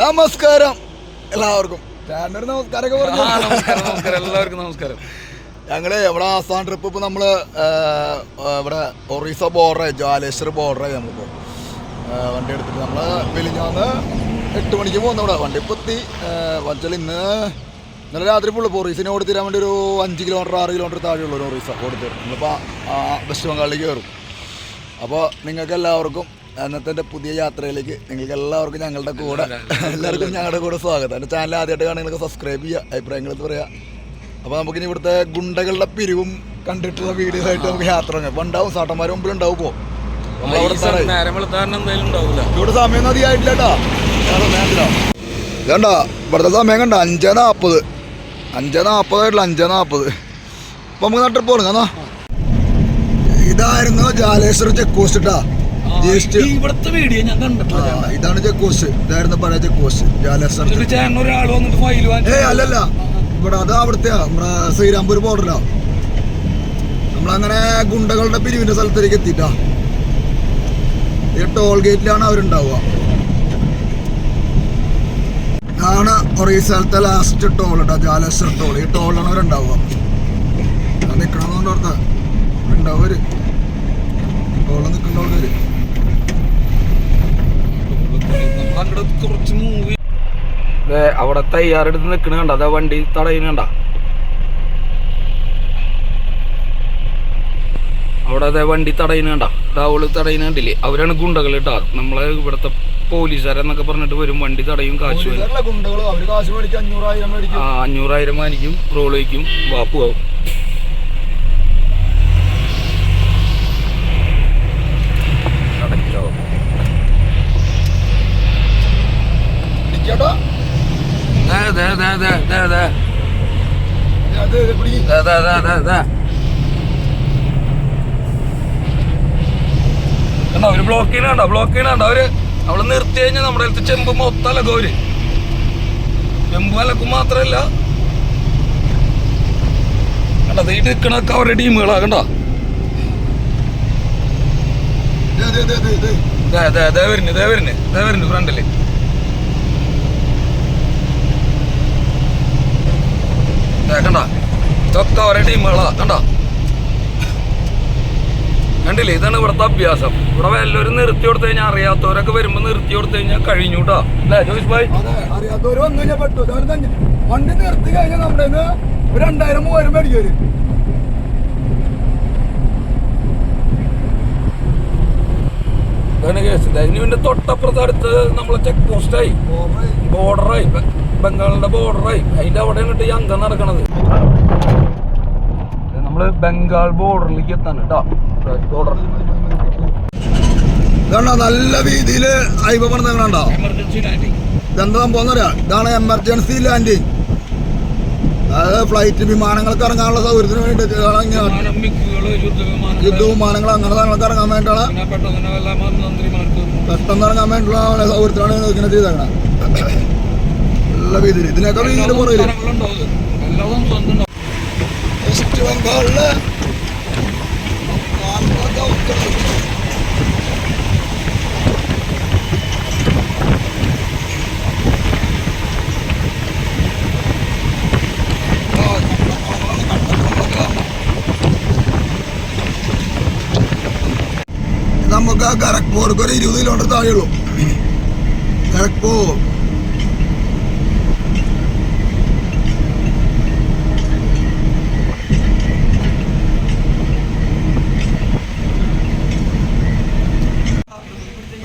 നമസ്കാരം. എല്ലാവർക്കും. ചേട്ടനൊരു നമസ്കാരമൊക്കെ പറഞ്ഞു? നമസ്കാരം നമസ്കാരം. എല്ലാവർക്കും നമസ്കാരം. ഞങ്ങൾ ഇവിടെ ആസാം ട്രിപ്പ് ഇപ്പൊ നമ്മൾ ആ, ആ, ഇവിടെ ഒറീസ ബോർഡർ ജ്വാലേശ്വർ ബോർഡർ നമ്മളിപ്പോ. ആ, വണ്ടി എടുത്തിട്ട് നമ്മൾ വെലിഞ്ഞാന്ന് എട്ട് മണിക്ക് പോകുന്ന ഇവിടെ. വണ്ടി ഇപ്പൊ എത്തി. വച്ചാൽ ഇന്ന് ഇന്നലെ രാത്രി ഫുള്ള് ഒറീസിനെ ഓടിത്തരാൻ വേണ്ടി ഒരു അഞ്ച് കിലോമീറ്റർ ആറ് കിലോമീറ്റർ താഴെയുള്ള ഒരു ഒറീസ ഓടിത്തരും നമ്മളിപ്പോൾ വെസ്റ്റ് ബംഗാളിലേക്ക് കയറും. അപ്പോൾ നിങ്ങൾക്ക് എല്ലാവർക്കും അന്നത്തെ എന്റെ പുതിയ യാത്രയിലേക്ക് നിങ്ങൾക്ക് എല്ലാവർക്കും ഞങ്ങളുടെ കൂടെ എല്ലാവർക്കും ഞങ്ങളുടെ കൂടെ സ്വാഗതം. എന്റെ ചാനൽ ആദ്യമായിട്ട് കാണുന്നവർക്ക് സബ്സ്ക്രൈബ് ചെയ്യുക അഭിപ്രായങ്ങൾ പറയാം. അപ്പോൾ നമുക്ക് ഇനി ഇവിടുത്തെ ഗുണ്ടകളുടെ പിരിവും കണ്ടിട്ടുള്ള വീഡിയോ ആയിട്ട് നമുക്ക് യാത്ര ഇപ്പം ഉണ്ടാവും സാട്ടന്മാർ മുമ്പിൽ ഉണ്ടാവും ഇപ്പോൾ ഇവിടെ സമയം അധികമായിട്ടില്ല കേട്ടോ. ഇവിടുത്തെ സമയം കണ്ട അഞ്ചേ നാൽപ്പത് അഞ്ചേ നാൽപ്പതായിട്ടില്ല അഞ്ചേ നാൽപ്പത് അപ്പം നമുക്ക് നട്ടിട്ട് പോകണം എന്നാ? ഇതായിരുന്നു ജാലേശ്വർ ചെക്ക് പോസ്റ്റ് ഇട്ടാ ഇവിടുത്തെ വീഡിയോ ഞാൻ കണ്ടിട്ടില്ല ഇതാണ് ചെക്കോസ് ഇതായിരുന്നു പഴയ ചെക്കോസ് ഒരാൾ വന്നിട്ട് ഫയൽ ഏ അല്ലല്ല. ഇവിടെ അത് അവിടുത്തെ നമ്മുടെ ശ്രീരാംപൂർ ബോർഡറിലാ നമ്മളങ്ങനെ ഗുണ്ടകളുടെ പിരിവിന്റെ സ്ഥലത്തേക്ക് എത്തിട്ടാ ഈ ടോൾ ഗേറ്റിലാണ് അവരുണ്ടാവുക. ഇതാണ് ഒറീസലത്തെ ലാസ്റ്റ് ടോൾ കേട്ടോ ജാലേശ്വർ ടോൾ ഈ ടോളിലാണ് അവരുണ്ടാവുക. നിൽക്കണമെന്നുണ്ട് ഉണ്ടാവും ഉണ്ടാവര് ടോളിൽ നിൽക്കണ്ടവര് അങ്ങോട്ട് കുറച്ച് മൂവി അവിടെ തയ്യാറെടുത്ത് നിൽക്കണ കണ്ട? അതാ വണ്ടി തടയുന്ന കണ്ട? അവിടെ അതേ വണ്ടി തടയുന്ന കണ്ട? ഡാവൾ തടയുന്ന കണ്ടില്ലേ? അവരാണ് ഗുണ്ടകൾ ഇട്ടാ നമ്മളെ ഇവിടത്തെ പോലീസുകാരെന്നൊക്കെ പറഞ്ഞിട്ട് വരും. വണ്ടി തടയും കാശ് അഞ്ഞൂറായിരം മേടിക്കും. ആ അഞ്ഞൂറായിരം മാനിക്കും റോൾ വയ്ക്കും വാപ്പു അത് ദേ, ദേ, ദേ. കണ്ടോ അവർ ബ്ലോക്ക് ചെയ്യണോ ബ്ലോക്ക് ചെയ്യണോ അവർ അവൾ നിർത്തി കഴിഞ്ഞാൽ നമ്മുടെ അടുത്ത് ചെമ്പ് മൊത്തം അലക്കും അവർ. ചെമ്പ് അലക്കും മാത്രല്ല. കണ്ടോ ഈ നിൽക്കണൊക്കെ അവരുടെ ടീമുകളാ കണ്ടോ? ദേ, ദേ, ദേ, ദേ, ദേ. ദേ, ദേ, ദേ വരുന്നു ദേ വരുന്നു ദേ വരുന്നു ഫ്രണ്ടിൽ കണ്ട? ഇതൊക്കെ അവരുടെ ടീമുകളാ കണ്ടോ? കണ്ടില്ലേ? ഇതാണ് ഇവിടുത്തെ അഭ്യാസം. ഇവിടെ എല്ലാവരും നിർത്തി കൊടുത്തു കഴിഞ്ഞാൽ അറിയാത്തവരൊക്കെ വരുമ്പോ നിർത്തി കൊടുത്തു കഴിഞ്ഞാൽ കഴിഞ്ഞു കേട്ടോ. അല്ലേ ജോയിസ് ഭായ്? വണ്ടി നിർത്തി കഴിഞ്ഞാൽ നമ്മുടെ ഒരു രണ്ടായിരം മൂവായിരം മേടിക്കും ഇതാണ് കേസ്. തൊട്ടപ്പുറത്ത് അടുത്ത് നമ്മളെ ചെക്ക് പോസ്റ്റായി ബോർഡറായി ബംഗാളിന്റെ ബോർഡറായി അതിന്റെ അവിടെയാണ് ഈ അംഗം നടക്കണത്. നമ്മൾ ബംഗാൾ ബോർഡറിലേക്ക് എത്താണ് കേട്ടോ ബോർഡർ ഇതാണോ നല്ല രീതിയിൽ അയവ ലാൻഡിംഗ് ഇതെന്താ സംഭവം ഇതാണ് എമർജൻസി ലാൻഡിങ് അതായത് ഫ്ലൈറ്റ് വിമാനങ്ങൾക്ക് ഇറങ്ങാനുള്ള സൗകര്യത്തിന് വേണ്ടിയിട്ട് യുദ്ധ വിമാനങ്ങൾ യുദ്ധവിമാനങ്ങൾ. അങ്ങനെ സാധനങ്ങൾക്ക് ഇറങ്ങാൻ വേണ്ടിയുള്ള പിന്നെ പെട്ടെന്ന് എല്ലാ മന്ത്രിമാർക്ക് പെട്ടെന്ന് ഇറങ്ങാൻ വേണ്ടിയുള്ള സൗകര്യത്തിലാണ് ഇങ്ങനെ ചെയ്തേക്കണേ. നല്ല രീതിയിൽ ഇതിനേക്കാൾ വീതിയിൽ പുറകിൽ സ്ഥലങ്ങളുണ്ടോ അത്? എല്ലാ സംസ്ഥാനത്തും ഉണ്ടാവും. വെസ്റ്റ് ബംഗാളിൽ നമുക്ക് ഖരഗ്പൂർക്ക് ഒരു ഇരുപത് കിലോമീറ്റർ താഴെയുള്ളൂ. ഖരഗ്പൂർ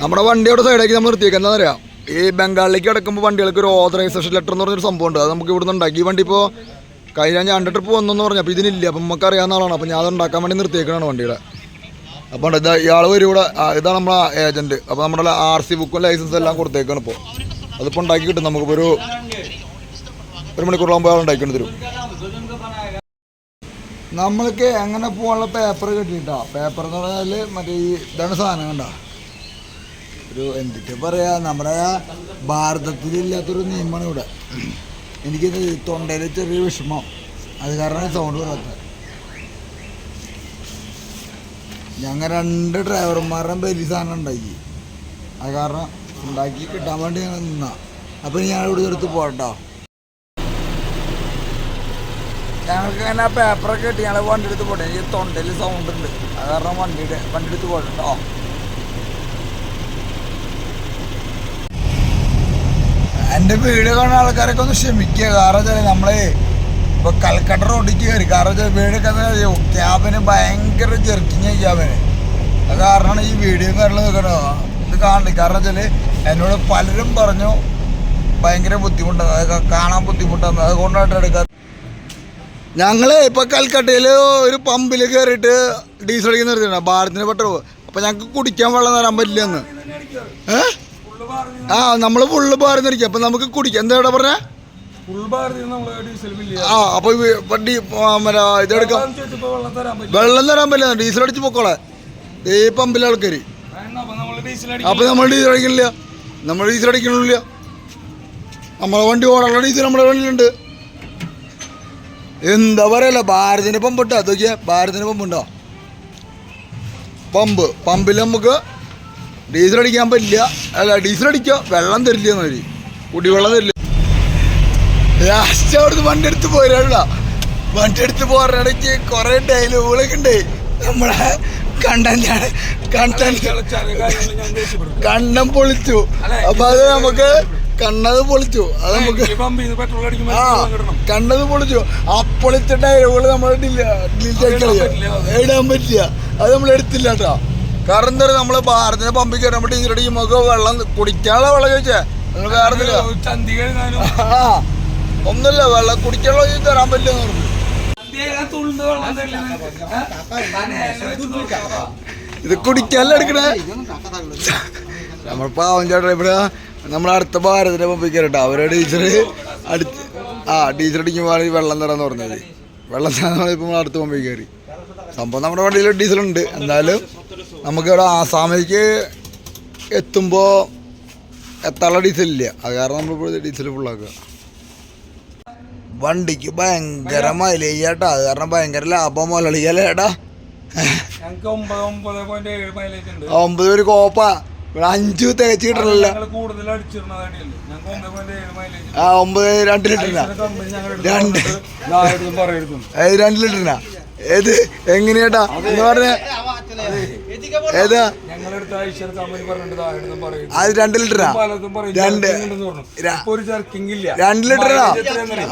നമ്മുടെ വണ്ടിയുടെ സൈഡിലേക്ക് നമ്മൾ നിർത്തിയേക്കാം. എന്താ പറയാ ഈ ബംഗാളിലേക്ക് കിടക്കുമ്പോൾ വണ്ടികൾക്ക് ഒരു ഓതറൈസേഷൻ ലെറ്റർ എന്ന് പറഞ്ഞൊരു സംഭവം ഉണ്ട്. അത് നമുക്ക് ഇവിടുന്ന് ഉണ്ടാക്കി. ഈ വണ്ടി ഇപ്പോൾ കഴിഞ്ഞ ഞാൻ ട്രിപ്പ് വന്നെന്ന് പറഞ്ഞു. അപ്പോൾ ഇതിനില്ല. അപ്പം നമുക്ക് അറിയാവുന്ന ആളാണ്. അപ്പോൾ ഞാൻ അത് ഉണ്ടാക്കാൻ വേണ്ടി നിർത്തിയേക്കണാണ് വണ്ടിയുടെ. അപ്പോൾ ഇത് ഇയാൾ വരും ഇവിടെ ഇതാണ് നമ്മളെ ഏജന്റ് അപ്പോൾ നമ്മുടെ ആർ സി ബുക്കും ലൈസൻസും എല്ലാം കൊടുത്തേക്കാണ് ഇപ്പോൾ അതിപ്പോൾ ഉണ്ടാക്കി കിട്ടും. നമുക്ക് ഒരു ഒരു മണിക്കൂറിലാകുമ്പോൾ അയാൾ ഉണ്ടാക്കി തരും. നമ്മൾക്ക് എങ്ങനെ പോകാനുള്ള പേപ്പർ കിട്ടിയിട്ടാ? പേപ്പർ എന്ന് പറഞ്ഞാൽ മറ്റേ ഈ ഇതാണ് സാധനം കണ്ട? ഒരു എന്തൊക്കെ പറയാ നമ്മുടെ ഭാരതത്തിലില്ലാത്തൊരു നിയമമാണ് ഇവിടെ. എനിക്കിത് തൊണ്ടയിൽ ചെറിയ വിഷമം. അത് കാരണം സൗണ്ട് വരാത്തത് ഞങ്ങൾ രണ്ട് ഡ്രൈവർമാരുടെ ബലി സാധനം ഉണ്ടാക്കി. അത് കാരണം ഉണ്ടാക്കി കിട്ടാൻ വേണ്ടി ഞങ്ങൾ നിന്നാ. അപ്പം ഞാൻ ഇവിടെ എടുത്ത് പോകട്ടോ. ഞങ്ങൾക്ക് അങ്ങനെ പേപ്പറൊക്കെ കിട്ടി. ഞങ്ങൾ വണ്ടി എടുത്ത് പോട്ടെ. എനിക്ക് തൊണ്ടയിൽ സൗണ്ട് ഉണ്ട്. അത് കാരണം വണ്ടിയുടെ വണ്ടി എടുത്ത് പോട്ടോ എന്റെ വീഡിയോ കാണുന്ന ആൾക്കാരൊക്കെ ഒന്ന് ക്ഷമിക്കുക. കാരണം വെച്ചാൽ നമ്മളെ ഇപ്പൊ കൽക്കട്ട റോഡിക്ക് കയറി. കാരണം വെച്ചാൽ വീടൊക്കെ ക്യാബിന് ഭയങ്കര ജെർക്കിങ് ക്യാബിന് അത് കാരണമാണ് ഈ വീഡിയോ കാര്യങ്ങൾ നിൽക്കണോ ഇത് കാണണ്ട കാരണം വെച്ചാൽ എന്നോട് പലരും പറഞ്ഞു ഭയങ്കര ബുദ്ധിമുട്ടാണ്. അത് കാണാൻ ബുദ്ധിമുട്ടാണ്. അതുകൊണ്ടായിട്ട് എടുക്കാൻ ഞങ്ങൾ ഇപ്പൊ കൽക്കട്ടയിൽ ഒരു പമ്പിൽ കയറിയിട്ട് ഡീസൽ അടിക്കുന്ന നിർത്തിയിട്ടുണ്ട് ഭാരത്തിന് പെട്രോൾ അപ്പൊ ഞങ്ങൾക്ക് കുടിക്കാൻ വെള്ളം തരാൻ പറ്റില്ലെന്ന്. ഏഹ് ആ നമ്മൾ ഫുള്ള് ഭാരന്നിരിക്കും അപ്പൊ നമുക്ക് കുടിക്കാം. എന്താ ഇവിടെ പറഞ്ഞ? ആ അപ്പൊ വണ്ടി മറ്റേ ഇതെടുക്കാം വെള്ളം തരാൻ പറ്റില്ല. ഡീസൽ അടിച്ച് പൊക്കോളെ. ഈ പമ്പിലെ ആൾക്കാർ അപ്പൊ നമ്മൾ ഡീസൽ അടിക്കണില്ല. നമ്മൾ ഡീസൽ അടിക്കണില്ല. നമ്മളെ വണ്ടി ഓടാനുള്ള ഡീസൽ നമ്മുടെ വണ്ടിയിലുണ്ട്. എന്താ പറയല്ല ഭാരതിന്റെ പമ്പ് ഇട്ടോ അതൊക്കെയാ ഭാരതിന്റെ പമ്പ് ഉണ്ടോ? പമ്പ്. പമ്പിൽ നമുക്ക് ഡീസൽ അടിക്കാൻ പറ്റില്ല. അല്ല ഡീസൽ അടിക്കുക. വെള്ളം തരില്ല എന്നവര് കുടിവെള്ളം തരില്ല. ലാസ്റ്റ് അവിടുന്ന് വണ്ടി എടുത്ത് പോരാ വണ്ടി എടുത്ത് പോരാടക്ക് കുറെ ഡയലോഗുകളൊക്കെ ഉണ്ട്. നമ്മളെ കണ്ടന്റാണ് കണ്ടന്റ് കണ്ണം പൊളിച്ചു. അപ്പൊ അത് നമുക്ക് കണ്ണത് പൊളിച്ചു. അത് നമുക്ക് ആ കണ്ണത് പൊളിച്ചു. ആ പൊളിച്ച ഡയലോഗുകൾ നമ്മൾ ഇടാൻ പറ്റില്ല അത്. നമ്മൾ എടുത്തില്ല കേട്ടോ. കാരണം എന്താ പറയുക നമ്മൾ ഭാരതത്തിന്റെ പമ്പിൽ കയറുമ്പോൾ ഈ മുഖം വെള്ളം കുടിക്കാനുള്ള വെള്ളം ചോദിച്ചേ നിങ്ങൾ വേറെ ഒന്നുമില്ല. വെള്ളം കുടിക്കാനുള്ള ചോദിച്ചു തരാൻ പറ്റില്ലെന്ന് പറഞ്ഞു നോക്കാം. ഇത് കുടിക്കാനല്ല എടുക്കണേ നമ്മൾ പാവം ചേട്ടാ ഇവിടെ നമ്മളെ അടുത്ത ഭാരതിന്റെ പമ്പിൽ കയറട്ടോ അവരുടെ ടീച്ചർ അടുത്ത് ആ ടീച്ചർ അടിക്കുമ്പോൾ വെള്ളം തരാന്ന് പറഞ്ഞത് വെള്ളം തരാന്ന് ഇപ്പം നമ്മൾ അടുത്ത പമ്പിൽ കയറി സംഭവം നമ്മുടെ വണ്ടിയിൽ ഡീസൽ ഉണ്ട് എന്നാലും നമുക്കിവിടെ ആസാമിലേക്ക് എത്തുമ്പോൾ എത്താനുള്ള ഡീസലില്ല അത് കാരണം നമ്മൾ നമ്മളിപ്പോൾ ഡീസൽ ഫുള്ളാക്കുക വണ്ടിക്ക് ഭയങ്കര മൈലേജ് ചേട്ടാ അത് കാരണം ഭയങ്കര ലാഭം മുതലളിക്കല്ലേ ചേട്ടാ ഒമ്പത് ഒരു കോപ്പ. ഇവിടെ അഞ്ചു തേച്ച് കിട്ടണില്ല ആ ഒമ്പത് രണ്ട് ലിറ്ററിനാ? രണ്ട്. രണ്ട്. ലിറ്ററിനാ? ഏത്? എങ്ങനെയാട്ടാ എന്ന് പറഞ്ഞ. ഏതാ? അത് രണ്ട് ലിറ്ററാ രണ്ട്. ഒരു രണ്ട് ലിറ്ററാ?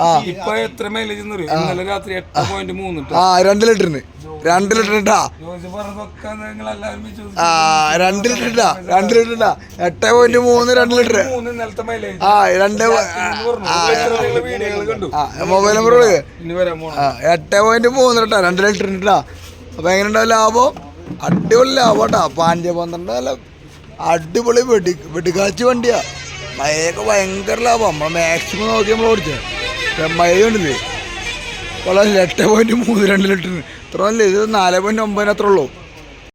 ആ. ഇപ്പൊ എത്ര മൈലേജ് ഇന്നലെ രാത്രി എട്ട് പോയിന്റ് മൂന്ന് ആ രണ്ട് ലിറ്ററിന്. രണ്ട് ലിറ്ററിട്ടാ ജോസ് പറഞ്ഞതൊക്കെ നിങ്ങൾ എല്ലാവരും വിശ്വസിച്ചു ആ രണ്ട് ലിറ്റർ ഇട്ടാ എട്ട് പോയിന്റ് മൂന്ന് രണ്ട് ലിറ്റർ ആ രണ്ട് ആ ആ. മൊബൈൽ നമ്പർ ആ എട്ട് പോയിന്റ് മൂന്ന് ഇട്ടാ രണ്ട് ലിറ്റർ ഇട്ടാ അപ്പൊ എങ്ങനെ ഉണ്ടാവും ലാഭം? അടിപൊളി ആവട്ടാ പാഞ്ച പന്ത്രണ്ട് നല്ല അടിപൊളി വെടി വെടിക്കാച്ചി വണ്ടിയാ. മഴയൊക്കെ ഭയങ്കര ലാഭം. നമ്മൾ മാക്സിമം നോക്കി നമ്മൾ ഓടിച്ചത് മഴ കണ്ടില്ലേ? വളരെ എട്ട് പോയിന്റ് മൂന്ന് രണ്ട് ലിറ്ററിന്. ഇത്ര അല്ലേ ഇത് നാല് പോയിന്റ് ഒമ്പതിന് ഉള്ളൂ.